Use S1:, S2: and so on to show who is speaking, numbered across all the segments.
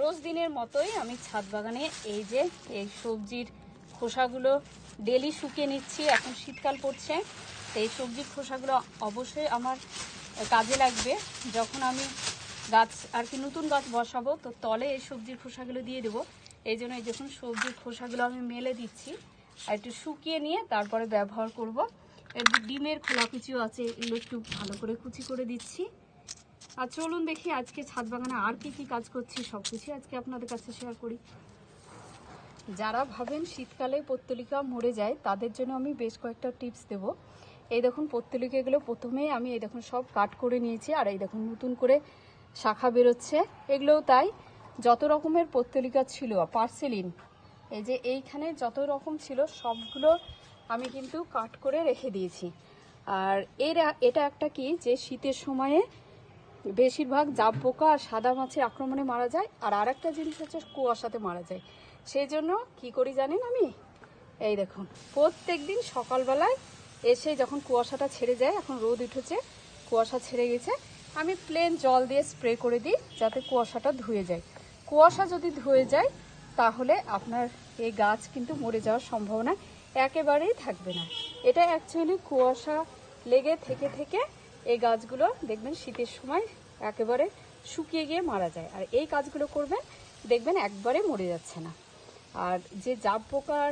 S1: রোজ দিনের মতোই আমি ছাদ বাগানে এই যে এই সবজির খোসাগুলো ডেলি শুকিয়ে নিচ্ছি, এখন শীতকাল পড়ছে, তো এই সবজির খোসাগুলো অবশ্যই আমার কাজে লাগবে। যখন আমি গাছ, আর কি নতুন গাছ বসাবো, তো তলে এই সবজির খোসাগুলো দিয়ে দেবো। এই জন্য এই যখন সবজির খোসাগুলো আমি মেলে দিচ্ছি, আর একটু শুকিয়ে নিয়ে তারপরে ব্যবহার করব। এর ডিমের খোলা কুচিও আছে, এগুলো একটু ভালো করে কুচি করে দিচ্ছি। আর চলুন দেখি আজকে ছাদ বাগানে আর কি কি কাজ করছি সব কিছুই আজকে আপনাদের কাছে শেয়ার করি। যারা ভাবেন শীতকালে পত্তলিকা মরে যায়, তাদের জন্য আমি বেশ কয়েকটা টিপস দেব। এই দেখুন, পত্তলিকাগুলো প্রথমেই আমি এই দেখুন সব কাট করে নিয়েছি, আর এই দেখুন নতুন করে শাখা বেরোচ্ছে। এগুলোও তাই যত রকমের পত্তলিকা ছিল পার্সেলিন এই যে এইখানে যত রকম ছিল, সবগুলো আমি কিন্তু কাট করে রেখে দিয়েছি। আর এর, এটা একটা কি, যে শীতের সময়ে বেশিরভাগ জাব পোকা আর সাদা মাছের আক্রমণে মারা যায়, আর আরেকটা জিনিস হচ্ছে কুয়াশাতে মারা যায়। সেই জন্য কি করি জানেন আমি? এই দেখুন প্রত্যেক দিন সকালবেলায় এসে যখন কুয়াশাটা ছেড়ে যায়, এখন রোদ উঠেছে, কুয়াশা ছেড়ে গেছে, আমি প্লেন জল দিয়ে স্প্রে করে দিই যাতে কুয়াশাটা ধুয়ে যায়। কুয়াশা যদি ধুয়ে যায়, তাহলে আপনার এই গাছ কিন্তু মরে যাওয়ার সম্ভাবনা একেবারেই থাকবে না। এটা অ্যাকচুয়ালি কুয়াশা লেগে থেকে থেকে এই গাছগুলো দেখবেন শীতের সময় একেবারে শুকিয়ে গিয়ে মারা যায়। আর এই কাজগুলো করবেন, দেখবেন একবারে মরে যাচ্ছে না। আর যে জাব পোকার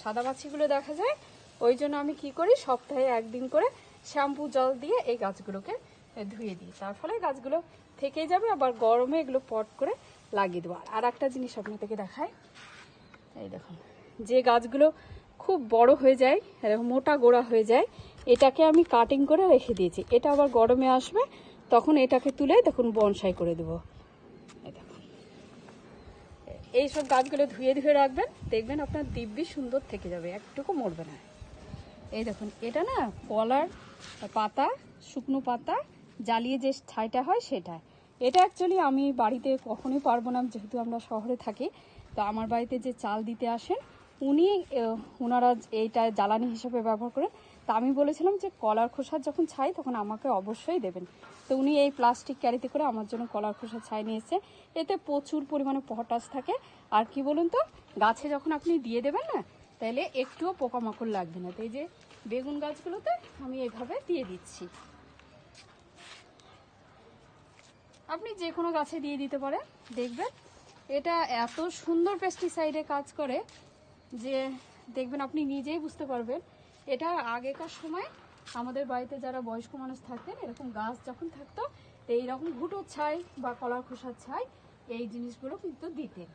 S1: সাদা মাছিগুলো দেখা যায়, ওই জন্য আমি কি করি, সপ্তাহে একদিন করে শ্যাম্পু জল দিয়ে এই গাছগুলোকে ধুয়ে দিই। তার ফলে গাছগুলো থেকেই যাবে, আবার গরমে এগুলো পট করে লাগিয়ে দেবো। আর একটা জিনিস আপনাদেরকে দেখায় এই দেখুন, যে গাছগুলো খুব বড় হয়ে যায় মোটা গোড়া হয়ে যায়, এটাকে আমি কাটিং করে রেখে দিয়েছি। এটা আবার গরমে আসবে, তখন এটাকে তুলে দেখুন বনসাই করে দেবো। এই এইসব গাছগুলো ধুয়ে ধুয়ে রাখবেন, দেখবেন আপনার দিব্যি সুন্দর থেকে যাবে, একটুকু মরবে না। এই দেখুন, এটা না কলার পাতা, শুকনো পাতা, জ্বালিয়ে যে ছাইটা হয় সেটা। এটা অ্যাকচুয়ালি আমি বাড়িতে কখনোই পারব না, যেহেতু আমরা শহরে থাকি, তো আমার বাড়িতে যে চাল দিতে আসেন উনি ওনারা এইটা জ্বালানি হিসেবে ব্যবহার করেন। তা আমি বলেছিলাম যে কলার খোসা যখন ছাই, তখন আমাকে অবশ্যই দেবেন। তো উনি এই প্লাস্টিক ক্যারিতে করে আমার জন্য কলার খোসা ছাই নিয়ে এসেছে। এতে প্রচুর পরিমাণে পটাশ থাকে। আর কি বলুন তো, গাছে যখন আপনি দিয়ে দেবেন না তাহলে একটুও পোকামাকড় লাগবে না। তো এই যে বেগুন গাছগুলোতে আমি এইভাবে দিয়ে দিচ্ছি। আপনি যে কোনো গাছে দিয়ে দিতে পারেন। দেখবেন, এটা এত সুন্দর পেস্টিসাইডে কাজ করে যে দেখবেন আপনি নিজেই বুঝতে পারবেন, এটা আগেকার সময় আমাদের বাড়িতে যারা বয়স্ক মানুষ থাকতেন, এরকম গাছ যখন থাকতো এইরকম ঘুটোর ছাই বা কলার খোসার ছাই এই জিনিসগুলো কিন্তু দিতেন।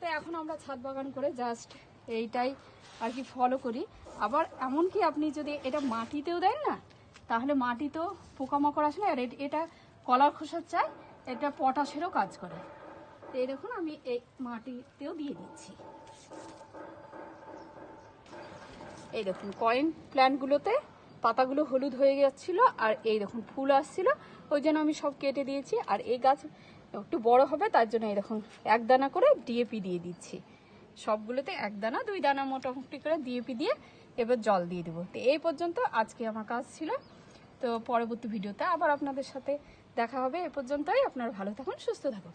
S1: তো এখন আমরা ছাদ বাগান করে জাস্ট এইটাই আর কি ফলো করি। আবার এমনকি আপনি যদি এটা মাটিতেও দেন না, তাহলে মাটিতেও পোকামাকড় আসে না আর এট- কলার খোসার চাই এটা পটাশেরও কাজ করে। তো এই আমি এই মাটিতেও দিয়ে দিচ্ছি। এই দেখুন কয়েন প্ল্যান্টগুলোতে পাতাগুলো হলুদ হয়ে যাচ্ছিল আর এই দেখুন ফুল আসছিল, ওই জন্য আমি সব কেটে দিয়েছি আর এই গাছ একটু বড় হবে, তার জন্য এই দেখুন এক দানা করে ডিএপি দিয়ে দিচ্ছি। সবগুলোতে এক দানা দুই দানা মোটামুটি করে ডিএপি দিয়ে এবার জল দিয়ে দেবো। তো এই পর্যন্ত আজকে আমার কাজ ছিল। তো পরবর্তী ভিডিওতে আবার আপনাদের সাথে দেখা হবে, এ পর্যন্তই, আপনারা ভালো থাকুন, সুস্থ থাকুন।